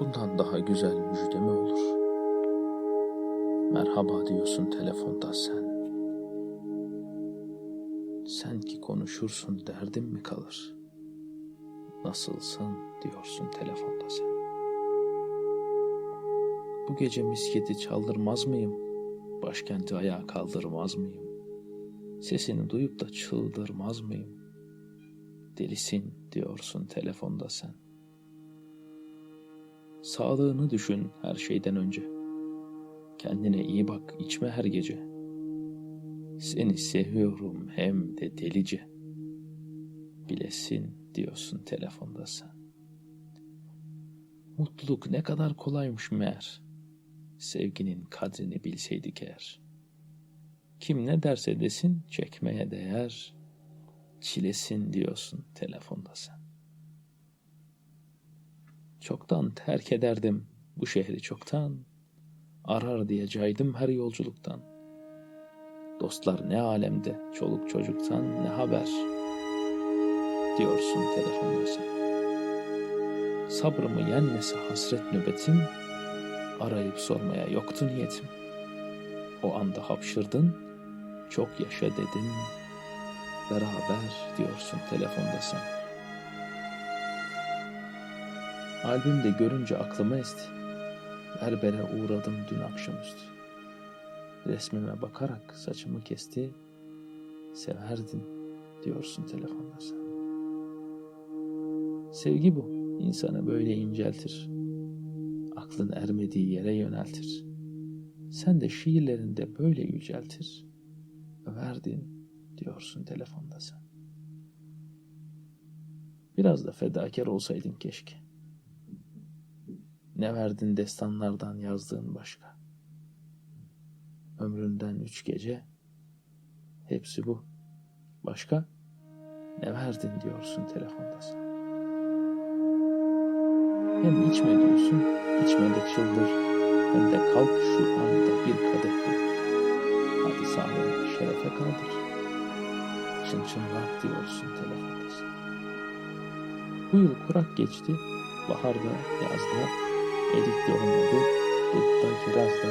Bundan daha güzel müjde mi olur? Merhaba diyorsun telefonda sen. Sen ki konuşursun derdin mi kalır? Nasılsın diyorsun telefonda sen. Bu gece misketi çaldırmaz mıyım? Başkenti ayağa kaldırmaz mıyım? Sesini duyup da çıldırmaz mıyım? Delisin diyorsun telefonda sen. Sağlığını düşün her şeyden önce. Kendine iyi bak, içme her gece. Seni seviyorum hem de delice. Bilesin diyorsun telefonda sen. Mutluluk ne kadar kolaymış meğer. Sevginin kadrini bilseydik eğer. Kim ne derse desin çekmeye değer. Çilesin diyorsun telefonda sen. Çoktan terk ederdim bu şehri çoktan. Arar diye caydım her yolculuktan. Dostlar ne alemde, çoluk çocuktan ne haber? Diyorsun telefonda sen. Sabrımı yenmesi hasret nöbetim, arayıp sormaya yoktu niyetim. O anda hapşırdın, çok yaşa dedim, beraber diyorsun telefonda sen. Albümde görünce aklıma esti. Berbere uğradım dün akşamüstü. Resmime bakarak saçımı kesti. Severdin diyorsun telefonda sen. Sevgi bu. insanı böyle inceltir. Aklın ermediği yere yöneltir. Sen de şiirlerinde böyle yüceltir. Verdin diyorsun telefonda sen. Biraz da fedakar olsaydın keşke. Ne verdin destanlardan yazdığın başka? Ömründen üç gece, hepsi bu. Başka? Ne verdin diyorsun telefonda sen. Hem içme diyorsun, içme de çıldır. Hem de kalk şu anda bir kadeh bulur. Hadi sahne şerefe kaldır. Çın çınlat diyorsun telefonda sen. Bu yıl kurak geçti, baharda, yazda, Elikli olmadı, dutta kirazda,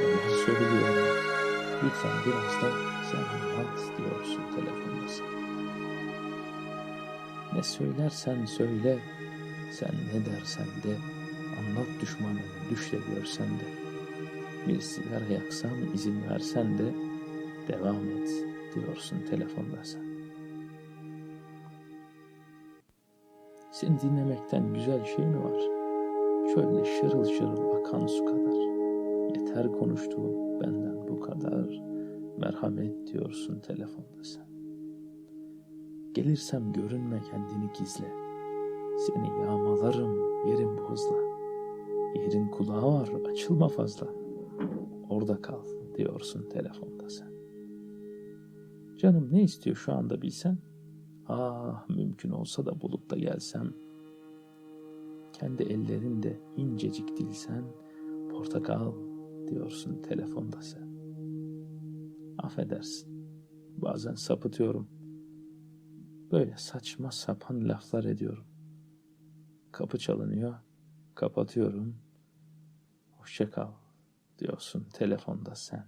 neler söylüyorum. Lütfen biraz da sen anlat diyorsun telefonda. Ne söylersen söyle, sen ne dersen de, anlat düşmanını düşle görsen de. Bir sigara yaksam izin versen de, devam et diyorsun telefonda sen. Seni dinlemekten güzel şey mi var? Şöyle şırıl şırıl akan su kadar. Yeter konuştuğum benden bu kadar. Merhamet diyorsun telefonda sen. Gelirsem görünme kendini gizle. Seni yağmalarım yerim bu hızla. Yerin kulağı var açılma fazla. Orada kal diyorsun telefonda sen. Canım ne istiyor şu anda bilsen? Ah mümkün olsa da bulup da gelsem kendi ellerinde incecik dilsen portakal diyorsun telefonda sen. Affedersin. Bazen sapıtıyorum. Böyle saçma sapan laflar ediyorum. Kapı çalınıyor. Kapatıyorum. Hoşça kal diyorsun telefonda sen.